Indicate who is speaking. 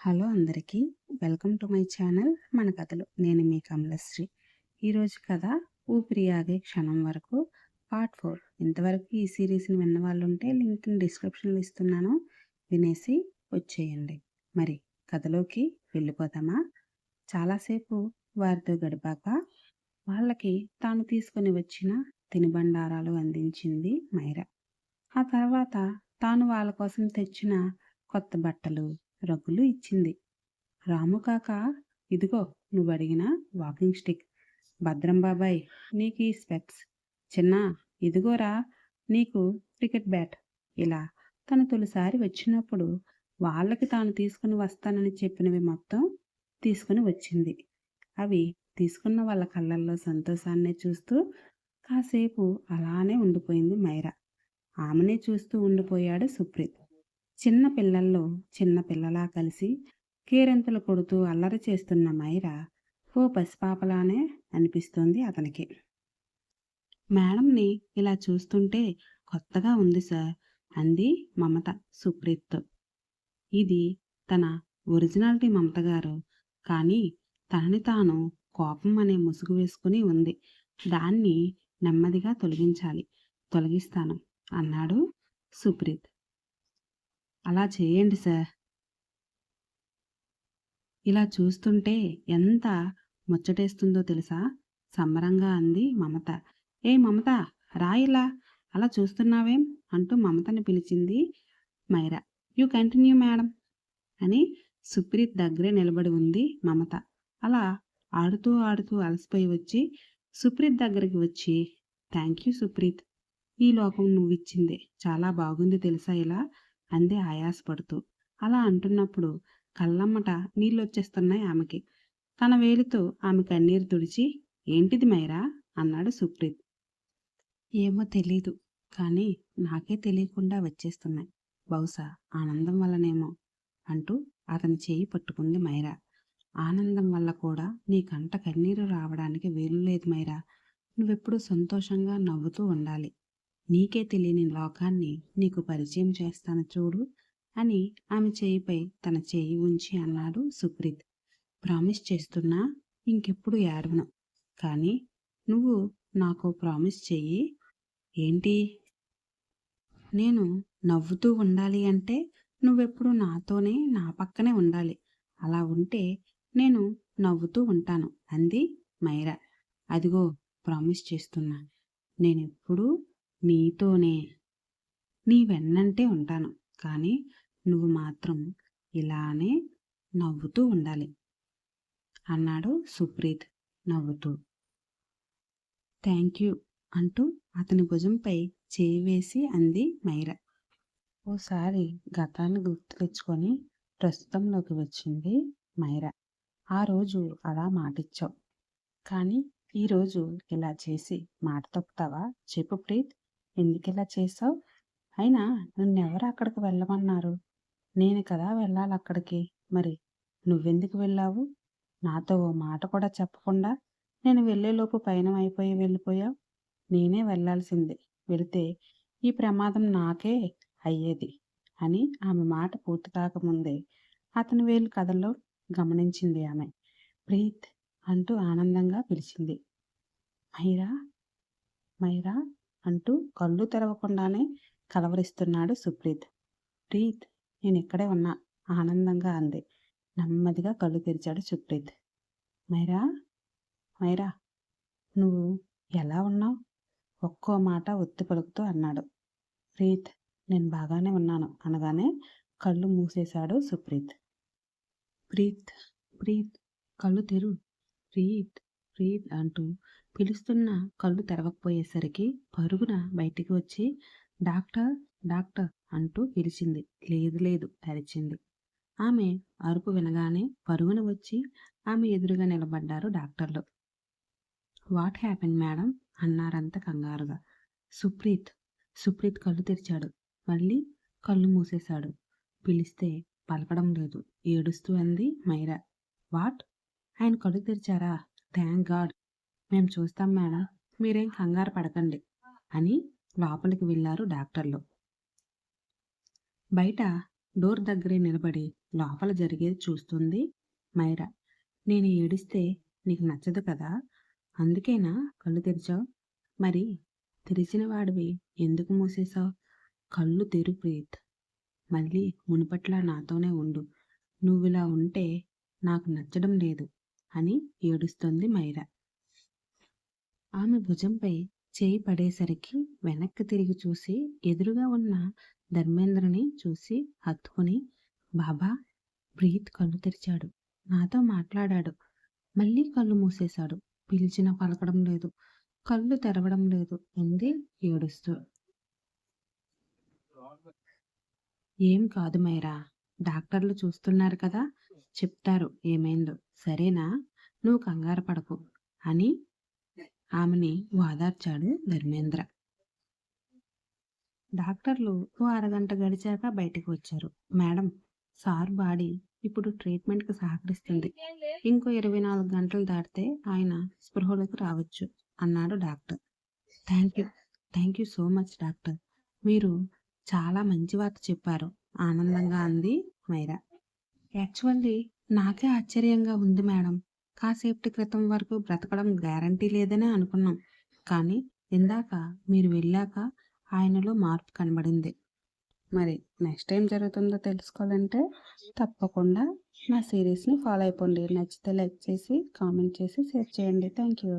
Speaker 1: Hello అందరికీ. Welcome to my channel మన కథలు. నేను మీ కమలశ్రీ. ఈరోజు కథ ఊపిరి ఆగే క్షణం వరకు పార్ట్ ఫోర్. ఇంతవరకు ఈ సిరీస్ని విన్న వాళ్ళు ఉంటే లింక్ని డిస్క్రిప్షన్లో ఇస్తున్నాను. వినేసి వచ్చేయండి. మరి కథలోకి వెళ్ళిపోతామా చాలాసేపు వారితో గడిపాక వాళ్ళకి తాను తీసుకొని వచ్చిన తినుబండారాలు అందించింది మైరా. ఆ తర్వాత తాను వాళ్ళ కోసం తెచ్చిన కొత్త బట్టలు రగ్గులు ఇచ్చింది. రాము కాక ఇదిగో నువ్వు అడిగిన వాకింగ్ స్టిక్. భద్రం బాబాయ్ నీకు ఈ స్పెక్స్. చిన్న ఇదిగోరా నీకు క్రికెట్ బ్యాట్. ఇలా తను తొలిసారి వచ్చినప్పుడు వాళ్ళకి తాను తీసుకుని వస్తానని చెప్పినవి మొత్తం తీసుకుని వచ్చింది. అవి తీసుకున్న వాళ్ళ కళ్ళల్లో సంతోషాన్ని చూస్తూ కాసేపు అలానే ఉండిపోయింది మైరా. ఆమెనే చూస్తూ ఉండిపోయాడు సుప్రీత్. చిన్న పిల్లల్లో చిన్న పిల్లలా కలిసి కేరింతలు కొడుతూ అల్లరి చేస్తున్న మైరా ఓ పసిపాపలానే అనిపిస్తోంది అతనికి. మేడంని ఇలా చూస్తుంటే కొత్తగా ఉంది సార్ అంది మమత సుప్రీత్తో. ఇది తన ఒరిజినాలిటీ మమత గారు. కానీ తనని తాను కోపం అనే ముసుగు వేసుకుని ఉంది. దాన్ని నెమ్మదిగా తొలగించాలి. తొలగిస్తాను అన్నాడు సుప్రీత్. అలా చేయండి సార్. ఇలా చూస్తుంటే ఎంత ముచ్చటేస్తుందో తెలుసా? సంబరంగా అంది మమత. ఏ మమత రాయిలా అలా చూస్తున్నావేం? అంటూ మమతని పిలిచింది మైరా. You continue madam. అని సుప్రీత్ దగ్గరే నిలబడి ఉంది మమత. అలా ఆడుతూ ఆడుతూ అలసిపోయి వచ్చి సుప్రీత్ దగ్గరికి వచ్చి థ్యాంక్ యూ సుప్రీత్. ఈ లోకం నువ్వు ఇచ్చిందే చాలా బాగుంది తెలుసా ఇలా? అంది ఆయాసపడుతూ అలా అంటున్నప్పుడు కళ్ళమ్మట నీళ్ళు వచ్చేస్తున్నాయి ఆమెకి. తన వేలితో ఆమె కన్నీరు తుడిచి ఏంటిది మైరా? అన్నాడు సుప్రీత్. ఏమో తెలీదు కానీ నాకే తెలియకుండా వచ్చేస్తున్నాయి. బహుశా ఆనందం వల్లనేమో అంటూ అతని చేయి పట్టుకుంది మైరా. ఆనందం వల్ల కూడా నీ కంట కన్నీరు రావడానికి వీలు లేదు మైరా. నువ్వెప్పుడు సంతోషంగా నవ్వుతూ ఉండాలి. నీకే తెలియని లోకాన్ని నీకు పరిచయం చేస్తాను చూడు అని ఆమె చేయిపై తన చేయి ఉంచి అన్నాడు సుప్రీత్. ప్రామిస్ చేస్తున్నా ఇంకెప్పుడు ఏడవను. కానీ నువ్వు నాకు ప్రామిస్ చెయ్యి. ఏంటి? నేను నవ్వుతూ ఉండాలి అంటే నువ్వెప్పుడు నాతోనే నా పక్కనే ఉండాలి. అలా ఉంటే నేను నవ్వుతూ ఉంటాను అంది మైరా. అదిగో ప్రామిస్ చేస్తున్నా. నేనెప్పుడూ నీతోనే. నీ వెన్నంటే ఉంటాను కానీ నువ్వు మాత్రం ఇలానే నవ్వుతూ ఉండాలి. అన్నాడు సుప్రీత్ నవ్వుతూ. థ్యాంక్ యూ అంటూ అతని భుజంపై చేయి వేసి అంది మైరా. ఓసారి గతాన్ని గుర్తు తెచ్చుకొని ప్రస్తుతంలోకి వచ్చింది మైరా. ఆ రోజు అలా మాటిచ్చావు. కానీ ఈరోజు ఇలా చేసి మాట తప్పుతావా చెప్పు ప్రీత్. ఎందుకు ఇలా చేసావు అయినా నిన్నెవరు అక్కడికి వెళ్ళమన్నారు? నేను కదా వెళ్ళాలి అక్కడికి. మరి నువ్వెందుకు వెళ్ళావు? నాతో ఓ మాట కూడా చెప్పకుండా నేను వెళ్ళేలోపు పయనం అయిపోయి వెళ్ళిపోయావు. నేనే వెళ్ళాల్సింది. వెళితే ఈ ప్రమాదం నాకే అయ్యేది అని ఆమె మాట పూర్తి కాకముందే అతని వేలు కథల్లో గమనించింది ఆమె. ప్రీత్ అంటూ ఆనందంగా పిలిచింది. మైరా? మైరా? అంటూ కళ్ళు తెరవకుండానే కలవరిస్తున్నాడు సుప్రీత్. ప్రీత్ నేను ఇక్కడే ఉన్నా ఆనందంగా అంది. నెమ్మదిగా కళ్ళు తెరిచాడు సుప్రీత్. మైరా మైరా నువ్వు ఎలా ఉన్నావు? ఒక్కో మాట ఒత్తి పలుకుతూ అన్నాడు. ప్రీత్ నేను బాగానే ఉన్నాను అనగానే కళ్ళు మూసేశాడు సుప్రీత్. ప్రీత్ ప్రీత్ కళ్ళు తెరు ప్రీత్ ప్రీత్ అంటూ పిలుస్తున్న కళ్ళు తెరవకపోయేసరికి పరుగున బయటికి వచ్చి డాక్టర్ డాక్టర్ అంటూ పిలిచింది. లేదు లేదు అరిచింది. ఆమె అరుపు వినగానే పరుగున వచ్చి ఆమె ఎదురుగా నిలబడ్డారు డాక్టర్లు. వాట్ హ్యాపెన్ మేడం అన్నారంత కంగారుగా. సుప్రీత్ సుప్రీత్ కళ్ళు తెరిచాడు. మళ్ళీ కళ్ళు మూసేశాడు. పిలిస్తే పలకడం లేదు. ఏడుస్తూ అంది మైరా. వాట్? ఆయన కళ్ళు తెరిచారా? Thank God. మేము చూస్తాం మేడం. మీరేం కంగారు పడకండి అని లోపలికి వెళ్ళారు డాక్టర్లు. బయట డోర్ దగ్గరే నిలబడి లోపల జరిగేది చూస్తుంది మైరా. నేను ఏడిస్తే నీకు నచ్చదు కదా? అందుకేనా కళ్ళు తెరిచావు? మరి తెరిచిన వాడివి ఎందుకు మూసేశావు? కళ్ళు తెరు ప్రీత్. మళ్ళీ మునుపట్లా నాతోనే ఉండు. నువ్విలా ఉంటే నాకు నచ్చడం లేదు. అని ఏడుస్తుంది మైరా. ఆమె భుజంపై చేయి పడేసరికి వెనక్కి తిరిగి చూసి ఎదురుగా ఉన్న ధర్మేంద్రని చూసి హత్తుకుని బాబా ప్రీత్ కళ్ళు తెరిచాడు. నాతో మాట్లాడాడు. మళ్ళీ కళ్ళు మూసేశాడు. పిలిచిన పలకడం లేదు. కళ్ళు తెరవడం లేదు అంది ఏడుస్తూ. ఏం కాదు మైరా. డాక్టర్లు చూస్తున్నారు కదా. చెప్తారు ఏమైందో. సరేనా? నువ్వు కంగారు పడకు అని ఆమెని ఓదార్చాడు ధర్మేంద్ర. డాక్టర్లు ఓ అరగంట గడిచాక బయటకు వచ్చారు. మేడం సార్ బాడీ ఇప్పుడు ట్రీట్మెంట్కి సహకరిస్తుంది. ఇంకో ఇరవై నాలుగు గంటలు దాటితే ఆయన స్పృహలోకి రావచ్చు అన్నాడు doctor. Thank you. Thank you so much doctor. మీరు చాలా మంచి వార్త చెప్పారు. ఆనందంగా అంది మైరా. యాక్చువల్లీ నాకే ఆశ్చర్యంగా ఉంది మేడం. కాసేపటి క్రితం వరకు బ్రతకడం గ్యారంటీ లేదనే అనుకున్నాం. కానీ ఇందాక మీరు వెళ్ళాక ఆయనలో మార్పు కనబడింది. మరి నెక్స్ట్ టైం జరుగుతుందో తెలుసుకోవాలంటే తప్పకుండా నా సిరీస్ని ఫాలో అయిపోండి. నచ్చితే లైక్ చేసి కామెంట్ చేసి షేర్ చేయండి. Thank you